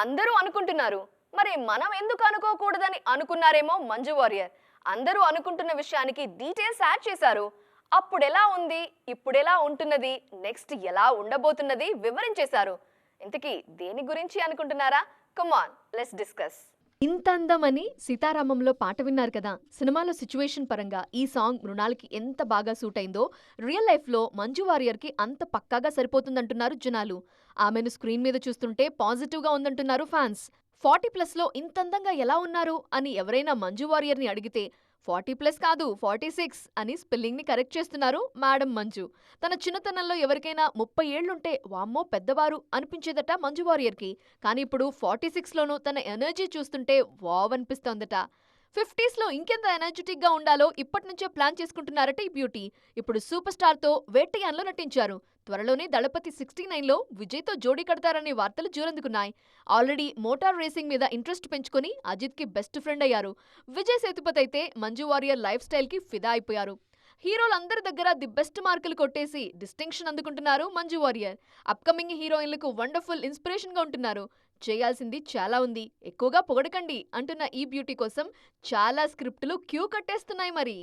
అందరూ అనుకుంటున్నారు. మరి మనం ఎందుకు అనుకోకూడదని అనుకున్నారేమో మంజు వారియర్. అందరూ అనుకుంటున్న విషయానికి డీటెయిల్స్ యాడ్ చేశారు. అప్పుడెలా ఉంది? ఇప్పుడెలా ఉంటున్నది? నెక్స్ట్ ఎలా ఉండబోతున్నది? వివరించేశారు. ఇంతకీ దేని గురించి అనుకుంటున్నారా? కమాన్ లెట్స్ డిస్కస్ ఇంత అందమని సీతారామంలో పాట విన్నారు కదా. సినిమాలో సిచ్యువేషన్ పరంగా ఈ సాంగ్ మృణాలకి ఎంత బాగా సూట్ అయిందో రియల్ లైఫ్లో మంజు వారియర్కి అంత పక్కాగా సరిపోతుందంటున్నారు జనాలు. ఆమెను స్క్రీన్ మీద చూస్తుంటే పాజిటివ్గా ఉందంటున్నారు ఫ్యాన్స్. ఫార్టీ ప్లస్లో ఇంత అందంగా ఎలా ఉన్నారు అని ఎవరైనా మంజు వారియర్ని అడిగితే ఫార్టీ ప్లస్ కాదు ఫార్టీ సిక్స్ అని స్పెల్లింగ్ని కరెక్ట్ చేస్తున్నారు మేడం మంజు. తన చిన్నతనంలో ఎవరికైనా ముప్పై ఏళ్ళుంటే వామ్మో పెద్దవారు అనిపించేదట మంజు వారియర్కి. కానీ ఇప్పుడు ఫార్టీ సిక్స్లోనూ తన ఎనర్జీ చూస్తుంటే వావ్ అనిపిస్తోందట. ఫిఫ్టీస్లో ఇంకెంత ఎనర్జెటిక్గా ఉండాలో ఇప్పటి నుంచే ప్లాన్ చేసుకుంటున్నారట ఈ బ్యూటీ. ఇప్పుడు సూపర్ స్టార్తో వేటయాన్లో నటించారు. త్వరలోనే దళపతి సిక్స్టీ నైన్లో విజయ్తో జోడీ కడతారనే వార్తలు జోరందుకున్నాయి. ఆల్రెడీ మోటార్ రేసింగ్ మీద ఇంట్రెస్ట్ పెంచుకొని అజిత్కి బెస్ట్ ఫ్రెండ్ అయ్యారు. విజయ్ సేతుపతి అయితే మంజు వారియర్ లైఫ్ స్టైల్కి ఫిదా అయిపోయారు. హీరోలందరి దగ్గర ది బెస్ట్ మార్కులు కొట్టేసి డిస్టింక్షన్ అందుకుంటున్నారు మంజు వారియర్. అప్కమింగ్ హీరోయిన్లకు వండర్ఫుల్ ఇన్స్పిరేషన్గా ఉంటున్నారు. చేయాల్సింది చాలా ఉంది. ఎక్కువగా పొగడకండి అంటున్న ఈ బ్యూటీ కోసం చాలా స్క్రిప్టులు క్యూ కట్టేస్తున్నాయి మరి.